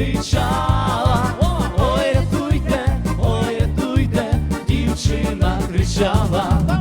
кричала, ой, рятуйте, ой, рятуйте, дівчина кричала.